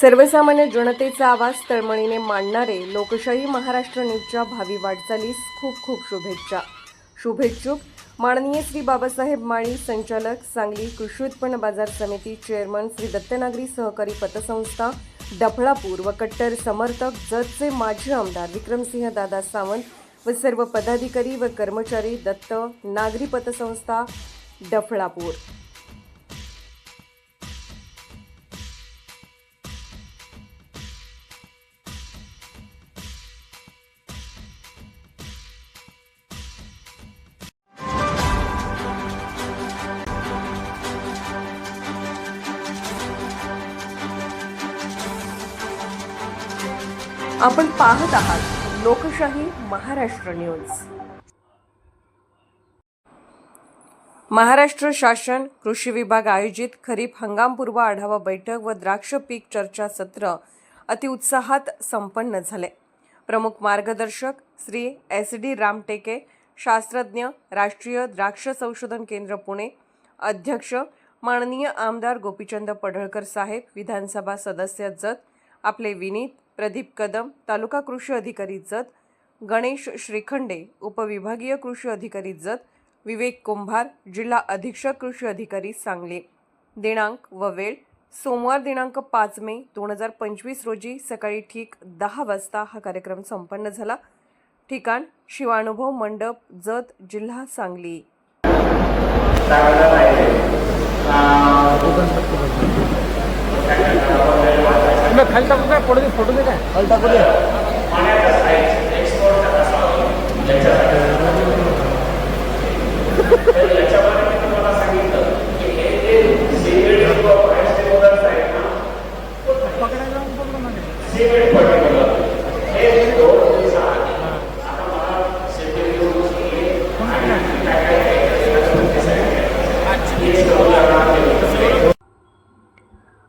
सर्वसामान्य जनतेचा आवाज तळमळीने मांडणारे लोकशाही महाराष्ट्र न्यूजच्या भावी वाटचालीस खूप खूप शुभेच्छा. शुभेच्छुक माननीय श्री बाबासाहेब माळी संचालक सांगली कृषी उत्पन्न बाजार समिती चेअरमन श्री दत्तनागरी सहकारी पतसंस्था डफळापूर व कट्टर समर्थक जतचे माजी आमदार विक्रमसिंह दादा सावंत व सर्व पदाधिकारी व कर्मचारी दत्त नागरी पतसंस्था डफळापूर. आपण पाहत आहात लोकशाही महाराष्ट्र न्यूज. महाराष्ट्र शासन कृषी विभाग आयोजित खरीप हंगामपूर्व आढावा बैठक व द्राक्ष पीक चर्चा सत्र अतिउत्साहात संपन्न झाले. प्रमुख मार्गदर्शक श्री एस डी रामटेके शास्त्रज्ञ राष्ट्रीय द्राक्ष संशोधन केंद्र पुणे अध्यक्ष माननीय आमदार गोपीचंद पडळकर साहेब विधानसभा सदस्य जत आपले विनीत प्रदीप कदम तालुका कृषी अधिकारी जत गणेश श्रीखंडे उपविभागीय कृषी अधिकारी जत विवेक कुंभार जिल्हा अधीक्षक कृषी अधिकारी सांगली. दिनांक व वेळ सोमवार दिनांक पाच मे दोन हजार पंचवीस रोजी सकाळी ठीक दहा वाजता हा कार्यक्रम संपन्न झाला. ठिकाण शिवानुभव मंडप जत जिल्हा सांगली. तुला खाली टाकू काय? फोटो दे फोटो दे काय? खाली टाकू दे.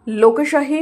लोकशाही